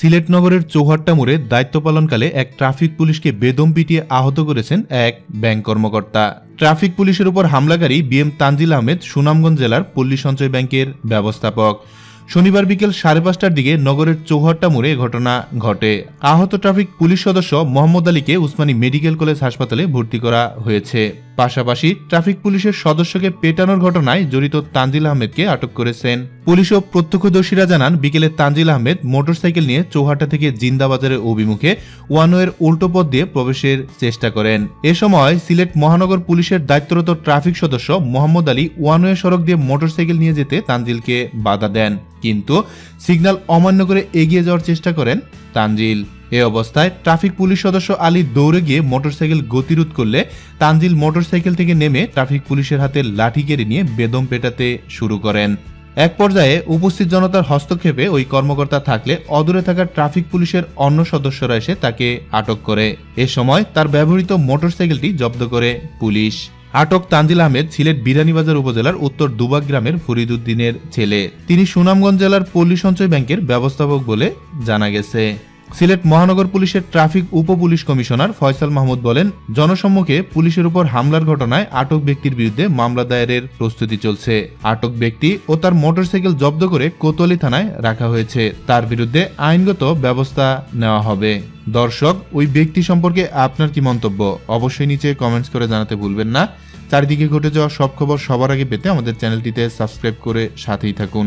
সিলেট নগরের চৌহাট্টা মোড়ে দায়িত্ব পালনকালে এক ট্রাফিক পুলিশকে বেদম পিটিয়ে আহত করেছেন এক ব্যাংক কর্মকর্তা। ট্রাফিক পুলিশের উপর হামলাকারী বিএম তানজিল আহমেদ সুনামগঞ্জ জেলার পল্লী সঞ্চয় ব্যাংকের ব্যবস্থাপক। শনিবার বিকেল সাড়ে পাঁচটার দিকে নগরের চৌহাট্টা মোড়ে ঘটনা ঘটে। আহত ট্রাফিক পুলিশ সদস্য মোহাম্মদ আলীকে উসমানী মেডিকেল কলেজ হাসপাতালে ভর্তি করা হয়েছে। পাশাপাশি ট্রাফিক পুলিশের সদস্যকে পেটানোর ঘটনায় জড়িত তানজিল আহমেদকে আটক করেছেন। পুলিশ ও প্রত্যক্ষদর্শীরা জানান, বিকেলে তানজিল আহমেদ মোটরসাইকেল নিয়ে চৌহাটা থেকে জিন্দাবাজারের অভিমুখে ওয়ানওয়ের উল্টো পথ দিয়ে প্রবেশের চেষ্টা করেন। এ সময় সিলেট মহানগর পুলিশের দায়িত্বরত ট্রাফিক সদস্য মোহাম্মদ আলী ওয়ানওয়ে সড়ক দিয়ে মোটরসাইকেল নিয়ে যেতে তানজিলকে বাধা দেন। কিন্তু সিগন্যাল অমান্য করে এগিয়ে যাওয়ার চেষ্টা করেন তানজিল। এ অবস্থায় ট্রাফিক পুলিশ সদস্য আলী দৌড়ে গিয়ে মোটরসাইকেল গতিরোধ করলে তানজিল মোটরসাইকেল থেকে নেমে ট্রাফিক পুলিশের হাতে লাঠি কেড়ে নিয়ে বেদম পেটাতে শুরু করেন। এক পর্যায়ে উপস্থিত জনতার হস্তক্ষেপে ওই কর্মকর্তা থাকলে অদূরে থাকা ট্রাফিক পুলিশের অন্য সদস্যরা এসে তাকে আটক করে। এ সময় তার ব্যবহৃত মোটরসাইকেলটি জব্দ করে পুলিশ। আটক তানজিল আহমেদ সিলেট বিরানীবাজার উপজেলার উত্তর দুবাগ গ্রামের ফরিদুদ্দিনের ছেলে। তিনি সুনামগঞ্জ জেলার পল্লী সঞ্চয় ব্যাংকের ব্যবস্থাপক বলে জানা গেছে। সিলেট মহানগর পুলিশের ট্রাফিক উপ পুলিশ কমিশনার ফয়সাল মাহমুদ বলেন, জনসম্মুখে পুলিশের উপর হামলার ঘটনায় আটক ব্যক্তির বিরুদ্ধে মামলা দায়েরের প্রস্তুতি চলছে। আটক ব্যক্তি ও তার মোটরসাইকেল জব্দ করে কোতোয়ালি থানায় রাখা হয়েছে। তার বিরুদ্ধে আইনগত ব্যবস্থা নেওয়া হবে। দর্শক, ওই ব্যক্তি সম্পর্কে আপনার কি মন্তব্য? অবশ্যই নিচে কমেন্টস করে জানাতে ভুলবেন না। চারিদিকে ঘটে যাওয়া সব খবর সবার আগে পেতে আমাদের চ্যানেলটিতে সাবস্ক্রাইব করে সাথেই থাকুন।